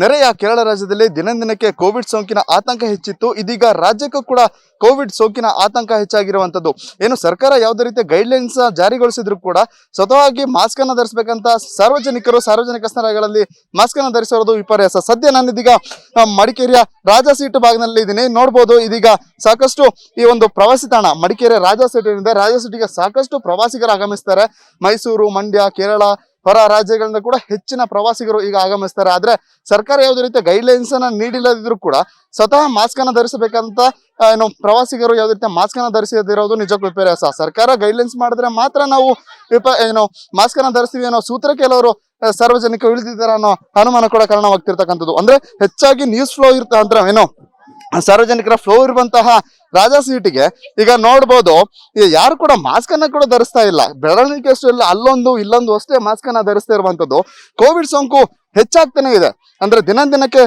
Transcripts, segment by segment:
ನೆರೆಯ ಕೇರಳ ರಾಜ್ಯದಲ್ಲಿ ದಿನದಿನಕ್ಕೆ ಕೋವಿಡ್ ಸೋಂಕಿನ ಆತಂಕ ಹೆಚ್ಚಿತ್ತು. ಇದೀಗ ರಾಜ್ಯಕ್ಕೂ ಕೂಡ ಕೋವಿಡ್ ಸೋಂಕಿನ ಆತಂಕ ಹೆಚ್ಚಾಗಿರುವಂಥದ್ದು. ಏನು ಸರ್ಕಾರ ಯಾವುದೇ ರೀತಿಯ ಗೈಡ್ಲೈನ್ಸ್ ಜಾರಿಗೊಳಿಸಿದ್ರು ಕೂಡ ಸ್ವತಃವಾಗಿ ಮಾಸ್ಕ್ ಅನ್ನು ಧರಿಸಬೇಕಂತ ಸಾರ್ವಜನಿಕರು, ಸಾರ್ವಜನಿಕ ಸ್ಥಳಗಳಲ್ಲಿ ಮಾಸ್ಕ್ ಅನ್ನು ಧರಿಸಿರೋದು ವಿಪರ್ಯಾಸ. ಸದ್ಯ ನಾನು ಇದೀಗ ಮಡಿಕೇರಿಯ ರಾಜ ಸೀಟ್ ಭಾಗದಲ್ಲಿ ಇದ್ದೀನಿ. ನೋಡ್ಬೋದು ಇದೀಗ ಸಾಕಷ್ಟು ಈ ಒಂದು ಪ್ರವಾಸಿ ತಾಣ, ಮಡಿಕೇರಿ ರಾಜ ಸೀಟ್ ಏನಿದೆ ರಾಜ ಸೀಟಿಗೆ ಸಾಕಷ್ಟು ಪ್ರವಾಸಿಗರು ಆಗಮಿಸ್ತಾರೆ. ಮೈಸೂರು, ಮಂಡ್ಯ, ಕೇರಳ ಹೊರ ರಾಜ್ಯಗಳಿಂದ ಕೂಡ ಹೆಚ್ಚಿನ ಪ್ರವಾಸಿಗರು ಈಗ ಆಗಮಿಸ್ತಾರೆ. ಆದ್ರೆ ಸರ್ಕಾರ ಯಾವುದೇ ರೀತಿಯ ಗೈಡ್ಲೈನ್ಸ್ ಅನ್ನ ನೀಡಿಲ್ಲದಿದ್ರು ಕೂಡ ಸ್ವತಃ ಮಾಸ್ಕ್ ಅನ್ನ ಧರಿಸಬೇಕಂತ ಏನು ಪ್ರವಾಸಿಗರು ಯಾವುದೇ ರೀತಿಯ ಮಾಸ್ಕ್ ಅನ್ನ ಧರಿಸದಿರೋದು ನಿಜಕ್ಕೂ ವಿಪರ್ಯಾಸ. ಸರ್ಕಾರ ಗೈಡ್ಲೈನ್ಸ್ ಮಾಡಿದ್ರೆ ಮಾತ್ರ ನಾವು ವಿಪ, ಏನು ಮಾಸ್ಕ್ ಅನ್ನ ಧರಿಸ್ತೀವಿ ಅನ್ನೋ ಸೂತ್ರ ಕೆಲವರು ಸಾರ್ವಜನಿಕರು ಇಳಿದಿದ್ದಾರೆ ಅನ್ನೋ ಅನುಮಾನ ಕೂಡ ಕಾರಣವಾಗ್ತಿರ್ತಕ್ಕಂಥದ್ದು. ಅಂದ್ರೆ ಹೆಚ್ಚಾಗಿ ನ್ಯೂಸ್ ಫ್ಲೋ ಇರ್ತ, ಅಂದ್ರೆ ಏನು, ಸಾರ್ವಜನಿಕರ ಫ್ಲೋ ಇರುವಂತಹ ರಾಜಾ ಸೀಟಿಗೆ ಈಗ ನೋಡ್ಬೋದು ಯಾರು ಕೂಡ ಮಾಸ್ಕ್ ಅನ್ನ ಕೂಡ ಧರಿಸ್ತಾ ಇಲ್ಲ. ಬೆಳವಣಿಗೆ ಇಲ್ಲ ಅಲ್ಲೊಂದು, ಇಲ್ಲೊಂದು ಅಷ್ಟೇ ಮಾಸ್ಕ್ ಅನ್ನ ಧರಿಸ್ತಾ ಇರುವಂತದ್ದು ಕೋವಿಡ್ ಸೋಂಕು ಹೆಚ್ಚಾಗ್ತಾನೆ ಇದೆ. ಅಂದ್ರೆ ದಿನ ದಿನಕ್ಕೆ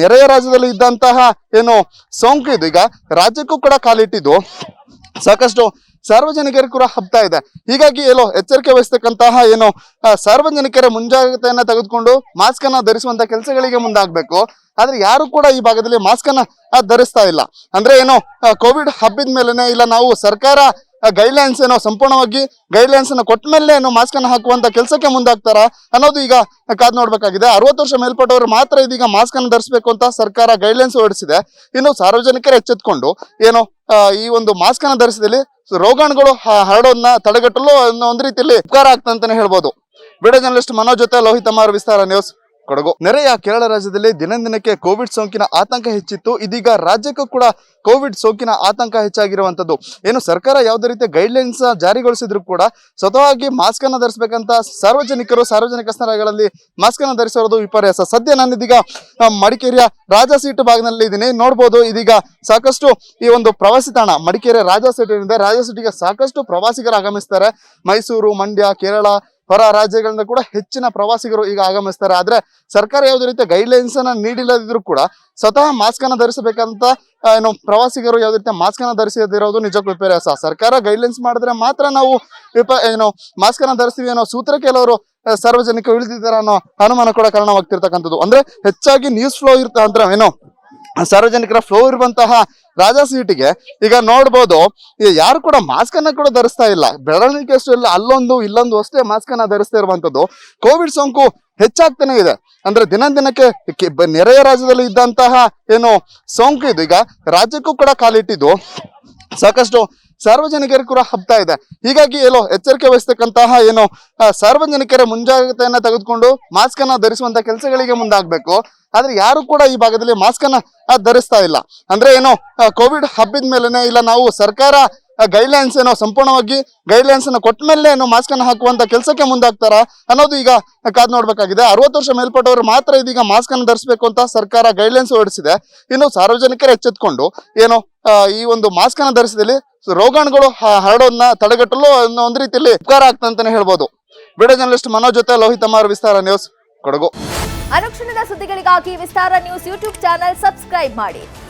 ನೆರೆಯ ರಾಜ್ಯದಲ್ಲಿ ಇದ್ದಂತಹ ಏನು ಸೋಂಕು ಇದು. ಈಗ ರಾಜ್ಯಕ್ಕೂ ಕೂಡ ಕಾಲಿಟ್ಟಿದ್ದು ಸಾಕಷ್ಟು ಸಾರ್ವಜನಿಕರು ಕೂಡ ಹಬ್ತಾ ಇದೆ. ಹೀಗಾಗಿ ಏನೋ ಎಚ್ಚರಿಕೆ ವಹಿಸ್ತಕ್ಕಂತಹ ಏನು ಸಾರ್ವಜನಿಕರ ಮುಂಜಾಗ್ರತೆಯನ್ನ ತೆಗೆದುಕೊಂಡು ಮಾಸ್ಕ್ ಅನ್ನ ಧರಿಸುವಂತ ಕೆಲಸಗಳಿಗೆ ಮುಂದಾಗಬೇಕು. ಆದ್ರೆ ಯಾರು ಕೂಡ ಈ ಭಾಗದಲ್ಲಿ ಮಾಸ್ಕ್ ಅನ್ನ ಧರಿಸ್ತಾ ಇಲ್ಲ. ಅಂದ್ರೆ ಏನು ಕೋವಿಡ್ ಹಬ್ಬಿದ ಮೇಲೆನೆ ಇಲ್ಲ, ನಾವು ಸರ್ಕಾರ ಗೈಡ್ಲೈನ್ಸ್ ಏನೋ ಸಂಪೂರ್ಣವಾಗಿ ಗೈಡ್ಲೈನ್ಸ್ ಅನ್ನ ಕೊಟ್ಟ ಮೇಲೆ ಏನೋ ಮಾಸ್ಕ್ ಅನ್ನ ಹಾಕುವಂತ ಕೆಲಸಕ್ಕೆ ಮುಂದಾಗ್ತಾರ ಅನ್ನೋದು ಈಗ ಕಾದ್ ನೋಡ್ಬೇಕಾಗಿದೆ. ಅರವತ್ತು ವರ್ಷ ಮೇಲ್ಪಟ್ಟವರು ಮಾತ್ರ ಇದೀಗ ಮಾಸ್ಕ್ ಅನ್ನು ಧರಿಸಬೇಕು ಅಂತ ಸರ್ಕಾರ ಗೈಡ್ಲೈನ್ಸ್ ಹೊರಡಿಸಿದೆ. ಇನ್ನು ಸಾರ್ವಜನಿಕರು ಎಚ್ಚೆತ್ಕೊಂಡು ಏನು ಈ ಒಂದು ಮಾಸ್ಕ್ ಅನ್ನ ಧರಿಸಿದಲ್ಲಿ ರೋಗಾಣುಗಳು ಹರಡೋದನ್ನ ತಡೆಗಟ್ಟಲು ಒಂದು ರೀತಿಯಲ್ಲಿ ಉಪಕಾರ ಆಗ್ತಂತಾನೆ ಹೇಳ್ಬೋದು. ವಿಡಿಯೋ ಜರ್ನಲಿಸ್ಟ್ ಮನೋಜ್ ಜೊತೆ ಲೋಹಿತ್ ಅಮಾರ್ ವಿಸ್ತಾರ ನ್ಯೂಸ್ ಕೊಡಗು. ನೆರೆಯ ಕೇರಳ ರಾಜ್ಯದಲ್ಲಿ ದಿನದಿನಕ್ಕೆ ಕೋವಿಡ್ ಸೋಂಕಿನ ಆತಂಕ ಹೆಚ್ಚಿತ್ತು. ಇದೀಗ ರಾಜ್ಯಕ್ಕೂ ಕೂಡ ಕೋವಿಡ್ ಸೋಂಕಿನ ಆತಂಕ ಹೆಚ್ಚಾಗಿರುವಂತದ್ದು ಏನು ಸರ್ಕಾರ ಯಾವುದೇ ರೀತಿಯ ಗೈಡ್ಲೈನ್ಸ್ ಜಾರಿಗೊಳಿಸಿದ್ರು ಕೂಡ ಸ್ವತಃವಾಗಿ ಮಾಸ್ಕ್ ಅನ್ನ ಧರಿಸಬೇಕಂತ ಸಾರ್ವಜನಿಕರು, ಸಾರ್ವಜನಿಕ ಸ್ಥಳಗಳಲ್ಲಿ ಮಾಸ್ಕ್ ಅನ್ನ ಧರಿಸಿರೋದು ವಿಪರ್ಯಾಸ. ಸದ್ಯ ನಾನಿದೀಗ ಇದೀಗ ಮಡಿಕೇರಿಯ ರಾಜ ಸೀಟ್ ಭಾಗದಲ್ಲಿ ಇದ್ದೀನಿ. ನೋಡ್ಬೋದು ಇದೀಗ ಸಾಕಷ್ಟು ಈ ಒಂದು ಪ್ರವಾಸಿ ತಾಣ, ಮಡಿಕೇರಿಯ ರಾಜ ಸೀಟ್ ಏನಿದೆ, ರಾಜ ಸೀಟಿಗೆ ಸಾಕಷ್ಟು ಪ್ರವಾಸಿಗರು ಆಗಮಿಸ್ತಾರೆ. ಮೈಸೂರು, ಮಂಡ್ಯ, ಕೇರಳ ಹೊರ ರಾಜ್ಯಗಳಿಂದ ಕೂಡ ಹೆಚ್ಚಿನ ಪ್ರವಾಸಿಗರು ಈಗ ಆಗಮಿಸ್ತಾರೆ. ಆದ್ರೆ ಸರ್ಕಾರ ಯಾವುದೇ ರೀತಿಯ ಗೈಡ್ಲೈನ್ಸ್ ಅನ್ನ ನೀಡಿಲ್ಲದಿದ್ರು ಕೂಡ ಸ್ವತಃ ಮಾಸ್ಕ್ ಅನ್ನ ಧರಿಸಬೇಕಂತ ಏನು ಪ್ರವಾಸಿಗರು ಯಾವುದೇ ರೀತಿಯ ಮಾಸ್ಕ್ ಅನ್ನ ಧರಿಸದಿರೋದು ನಿಜಕ್ಕೂ ವಿಪರ್ಯಾಸ. ಸರ್ಕಾರ ಗೈಡ್ಲೈನ್ಸ್ ಮಾಡಿದ್ರೆ ಮಾತ್ರ ನಾವು ವಿಪ, ಏನು ಮಾಸ್ಕ್ ಅನ್ನ ಧರಿಸ್ತೀವಿ ಅನ್ನೋ ಸೂತ್ರ ಕೆಲವರು ಸಾರ್ವಜನಿಕರು ಇಳಿದಿದ್ದಾರೆ ಅನ್ನೋ ಅನುಮಾನ ಕೂಡ ಕಾರಣವಾಗ್ತಿರ್ತಕ್ಕಂಥದ್ದು. ಅಂದ್ರೆ ಹೆಚ್ಚಾಗಿ ನ್ಯೂಸ್ ಫ್ಲೋ ಇರ್ತ, ಅಂದ್ರೆ ಏನು ಸಾರ್ವಜನಿಕರ ಫ್ಲೋ ಇರುವಂತಹ ರಾಜಾ ಸೀಟಿಗೆ ಈಗ ನೋಡ್ಬೋದು ಯಾರು ಕೂಡ ಮಾಸ್ಕ್ ಅನ್ನ ಕೂಡ ಧರಿಸ್ತಾ ಇಲ್ಲ. ಬೆಳವಣಿಗೆ ಅಷ್ಟು ಇಲ್ಲ, ಅಲ್ಲೊಂದು, ಇಲ್ಲೊಂದು ಅಷ್ಟೇ ಮಾಸ್ಕ್ ಅನ್ನ ಧರಿಸ್ತಾ ಇರುವಂತದ್ದು. ಕೋವಿಡ್ ಸೋಂಕು ಹೆಚ್ಚಾಗ್ತಾನೆ ಇದೆ. ಅಂದ್ರೆ ದಿನ ದಿನಕ್ಕೆ ನೆರೆಯ ರಾಜ್ಯದಲ್ಲಿ ಇದ್ದಂತಹ ಏನು ಸೋಂಕು ಇದು, ಈಗ ರಾಜ್ಯಕ್ಕೂ ಕೂಡ ಕಾಲಿಟ್ಟಿದ್ದು ಸಾಕಷ್ಟು ಸಾರ್ವಜನಿಕರಿಗೆ ಕೂಡ ಹಬ್ತಾ ಇದೆ. ಹೀಗಾಗಿ ಎಲ್ಲೋ ಎಚ್ಚರಿಕೆ ವಹಿಸ್ತಕ್ಕಂತಹ ಏನು ಸಾರ್ವಜನಿಕರ ಮುಂಜಾಗ್ರತೆಯನ್ನ ತೆಗೆದುಕೊಂಡು ಮಾಸ್ಕ್ ಅನ್ನ ಧರಿಸುವಂತ ಕೆಲಸಗಳಿಗೆ ಮುಂದಾಗಬೇಕು. ಆದ್ರೆ ಯಾರು ಕೂಡ ಈ ಭಾಗದಲ್ಲಿ ಮಾಸ್ಕ್ ಅನ್ನ ಧರಿಸ್ತಾ ಇಲ್ಲ. ಅಂದ್ರೆ ಏನು ಕೋವಿಡ್ ಹಬ್ಬಿದ ಮೇಲೆನೆ ಇಲ್ಲ, ನಾವು ಸರ್ಕಾರ ಗೈಡ್ಲೈನ್ಸ್ ಏನೋ ಸಂಪೂರ್ಣವಾಗಿ ಗೈಡ್ಲೈನ್ಸ್ ಅನ್ನು ಕೊಟ್ಟ ಮೇಲೆ ಏನೋ ಮಾಸ್ಕ್ ಅನ್ನು ಹಾಕುವಂತ ಕೆಲಸಕ್ಕೆ ಮುಂದಾಗ್ತಾರ ಅನ್ನೋದು ಈಗ ಕಾದ್ ನೋಡ್ಬೇಕಾಗಿದೆ. ಅರವತ್ತು ವರ್ಷ ಮೇಲ್ಪಟ್ಟವರು ಮಾತ್ರ ಇದೀಗ ಮಾಸ್ಕ್ ಅನ್ನು ಧರಿಸಬೇಕು ಅಂತ ಸರ್ಕಾರ ಗೈಡ್ಲೈನ್ಸ್ ಹೊರಡಿಸಿದೆ. ಇನ್ನು ಸಾರ್ವಜನಿಕರು ಎಚ್ಚೆತ್ಕೊಂಡು ಏನು ಈ ಒಂದು ಮಾಸ್ಕ್ ಅನ್ನು ಧರಿಸಿದಲ್ಲಿ ರೋಗಾಣುಗಳು ಹರಡೋದನ್ನ ತಡೆಗಟ್ಟಲು ಅನ್ನೋ ಒಂದು ರೀತಿಯಲ್ಲಿ ಉಪಕಾರ ಆಗ್ತದೆ ಅಂತಾನೆ ಹೇಳ್ಬೋದು. ವಿಡಿಯೋ ಜರ್ನಲಿಸ್ಟ್ ಮನೋಜ್ ಜೊತೆ ಲೋಹಿತ್ ವಿಸ್ತಾರ ನ್ಯೂಸ್ ಕೊಡಗು. ಅನುಕ್ಷಣದ ಸುದ್ದಿಗಳಿಗಾಗಿ Vistara news YouTube channel subscribe ಮಾಡಿ.